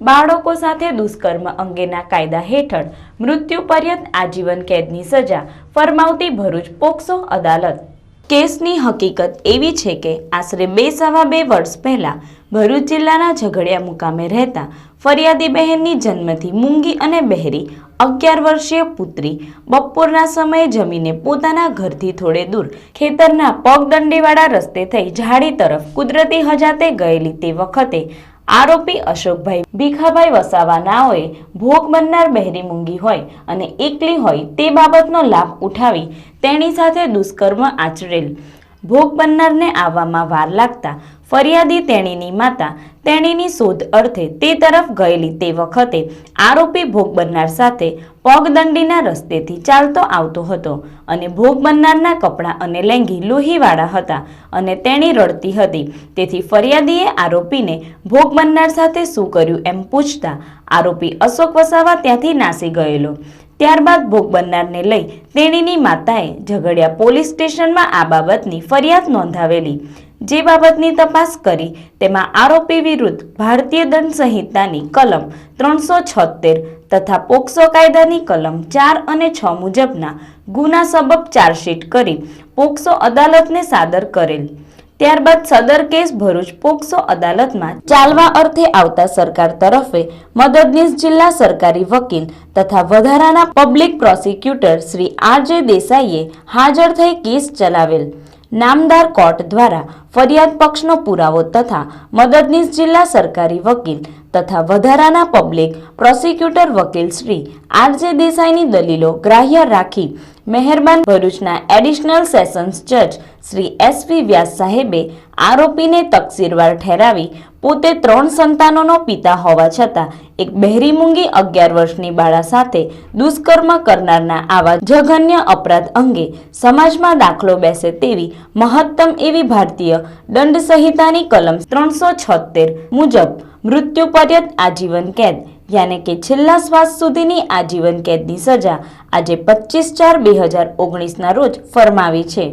બાળકો સાથે દુષ્કર્મ અંગેના કાયદા હેઠળ મૃત્યુ પર્યંત આજીવન કેદની સજા ફરમાવતી ભરૂચ પોક્સો અદાલત. કેસની હકીકત એવી છે કે આશરે બે સવા બે વર્ષ પહેલા ભરૂચ જિલ્લાના ઝઘડિયા મુકામે રહેતા ફરિયાદી બહેનની જન્મથી મૂંગી અને બહેરી અગિયાર વર્ષીય પુત્રી બપોરના સમયે જમીને પોતાના ઘરથી થોડે દૂર ખેતરના પગદંડીવાળા રસ્તે થઈ ઝાડી તરફ કુદરતી હજાતે ગયેલી તે વખતે આરોપી અશોકભાઈ ભીખાભાઈ વસાવા નાઓએ ભોગ બનનાર બહેરી મૂંગી હોય અને એકલી હોય તે બાબતનો લાભ ઉઠાવી તેની સાથે દુષ્કર્મ આચરેલ. ભોગ બનનારને આવવામાં વાર લાગતા ફરિયાદી તેણીની માતા તેણીની શોધ અર્થે તે તરફ ગયેલી તે વખતે આરોપી ભોગ બનનાર સાથે પગદંડીના રસ્તેથી ચાલતો આવતો હતો અને ભોગ બનનારના કપડાં અને લેંગી લોહીવાળા હતા અને તેણી રડતી હતી. તેથી ફરિયાદીએ આરોપીને ભોગ બનનાર સાથે શું કર્યું એમ પૂછતા આરોપી અશોક વસાવા ત્યાંથી નાસી ગયેલો. ત્યારબાદ ભોગ બનનારને લઈ તેણીની માતાએ ઝઘડિયા પોલીસ સ્ટેશનમાં આ બાબતની ફરિયાદ નોંધાવેલી. જે બાબતની તપાસ કરી તેમાં આરોપી વિરુદ્ધ ભારતીય દંડ સંહિતાની કલમ ત્રણસો છોતેર તથા પોક્સો કાયદાની કલમ ચાર અને છ મુજબના ગુના સબબ ચાર્જશીટ કરી પોક્સો અદાલતને સાદર કરેલ. ત્યારબાદ સદર કેસ ભરૂચ પોક્સો અદાલતમાં ચાલવા અર્થે આવતા સરકાર તરફે મદદનીશ જિલ્લા સરકારી વકીલ તથા વધારાના પબ્લિક પ્રોસિક્યુટર શ્રી આર જે દેસાઈએ હાજર થઈ કેસ ચલાવેલ. નામદાર કોર્ટ દ્વારા ફરિયાદ પક્ષનો પુરાવો તથા મદદનીશ જિલ્લા સરકારી વકીલ તથા વધારાના પબ્લિક પ્રોસિક્યુટર વકીલ શ્રી આરજે દેસાઈની દલીલો ગ્રાહ્ય રાખી મહેરબાન ભરૂચના એડિશનલ સેશન્સ જજ શ્રી એસપી વ્યાસ સાહેબે આરોપીને તકસીરવાર ઠેરાવી પોતે ત્રણ સંતાનોનો પિતા હોવા છતાં એક બહેરી મૂંગી અગિયાર વર્ષની બાળા સાથે દુષ્કર્મ કરનારના આવા જઘન્ય અપરાધ અંગે સમાજમાં દાખલો બેસે તેવી મહત્તમ એવી ભારતીય દંડ સંહિતાની કલમ ત્રણસો છોતેર મુજબ મૃત્યુ પર્યત આજીવન કેદ, યાને કે છેલ્લા શ્વાસ સુધીની આજીવન કેદની સજા આજે પચીસ ચાર બે હજાર ઓગણીસના રોજ ફરમાવી છે.